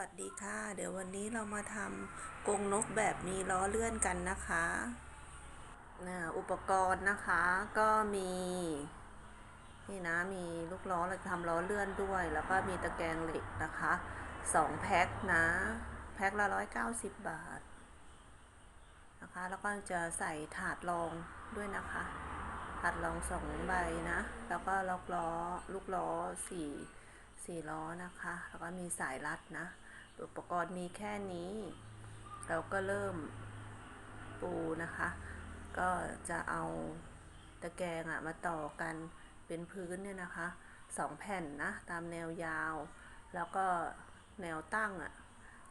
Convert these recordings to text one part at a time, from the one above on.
วัสดีค่ะ เดี๋ยววันนี้เรามาทำกรงนกแบบมีล้อเลื่อนกันนะคะนะอุปกรณ์นะคะก็มีนี่นะมีลูกล้อเราทำล้อเลื่อนด้วย แล้วก็มีตะแกรงเหล็กนะคะสองแพ็คนะแพ็คละร้อยเก้าสิบบาทนะคะแล้วก็จะใส่ถาดรองด้วยนะคะถาดรองสองใบนะ แล้วก็ล็อกล้อลูกล้อสี่สี่ล้อนะคะ แล้วก็มีสายรัดนะ อุปกรณ์มีแค่นี้ เราก็เริ่มปูนะคะ ก็จะเอาตะแกรงอะมาต่อกันเป็นพื้นเนี่ยนะคะสองแผ่นนะตามแนวยาว แล้วก็แนวตั้งอะ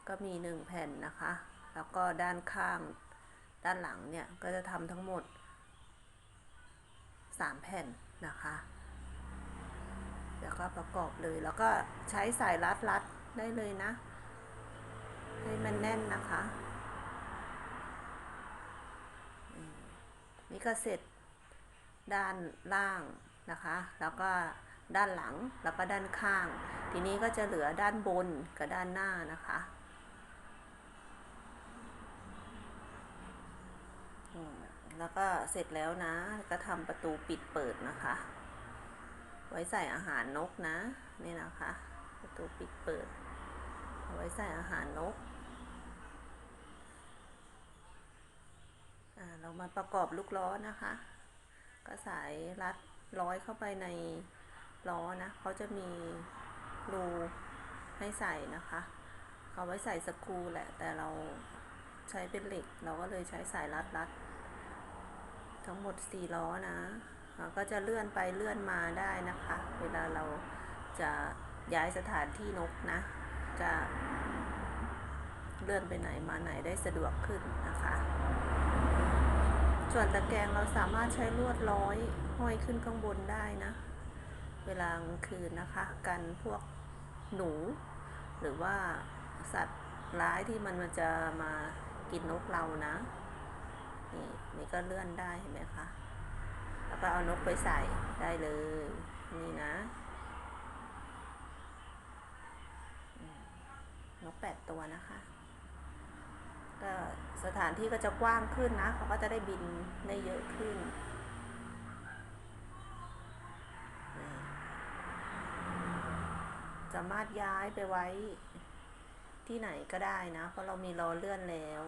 ก็มีหนึ่งแผ่นนะคะ แล้วก็ด้านข้างด้านหลังเนี่ยก็จะทำทั้งหมดสามแผ่นนะคะแล้วก็ประกอบเลยแล้วก็ใช้สายรัดรัดได้เลยนะ ให้มันแน่นนะคะ นี่ก็เสร็จด้านล่างนะคะ แล้วก็ด้านหลังแล้วก็ด้านข้าง ทีนี้ก็จะเหลือด้านบนกับด้านหน้านะคะแล้วก็เสร็จแล้วนะ ก็ทำประตูปิดเปิดนะคะ ไว้ใส่อาหารนกนะ นี่นะคะ ประตูปิดเปิด ไว้ใส่อาหารนก อ่า เรามาประกอบลูกล้อนะคะ ก็สายรัดร้อยเข้าไปในล้อนะเขาจะมีรูให้ใส่นะคะเขาไว้ใส่สกรูแหละ แต่เราใช้เป็นเหล็ก เราก็เลยใช้สายรัดรัดทั้งหมดสี่ล้อนะก็จะเลื่อนไปเลื่อนมาได้นะคะ เวลาเราจะย้ายสถานที่นกนะ จะเลื่อนไปไหนมาไหนได้สะดวกขึ้นนะคะ ส่วนตะแกรงเราสามารถใช้ลวดร้อยห้อยขึ้นข้างบนได้นะ เวลากลางคืนนะคะ กันพวกหนู หรือว่าสัตว์ร้ายที่มันมันจะมากินนกเรานะ นี่นี่ก็เลื่อนได้เห็นไหมคะแล้วก็เอานกไปใส่ได้เลย นี่นะ นกแปดตัวนะคะ ก็สถานที่ก็จะกว้างขึ้นนะ เขาก็จะได้บินได้เยอะขึ้น สามารถย้ายไปไว้ที่ไหนก็ได้นะ เพราะเรามีล้อเลื่อนแล้ว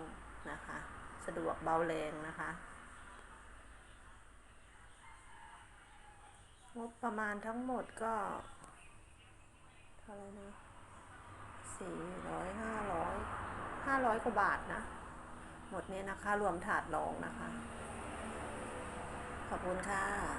นะคะ สะดวกเบาแรงนะคะงบประมาณทั้งหมดก็เท่าไหร่นะสี่ 500กว่าบาทนะ หมดนี้นะคะ รวมถาดรองนะคะ ขอบคุณค่ะ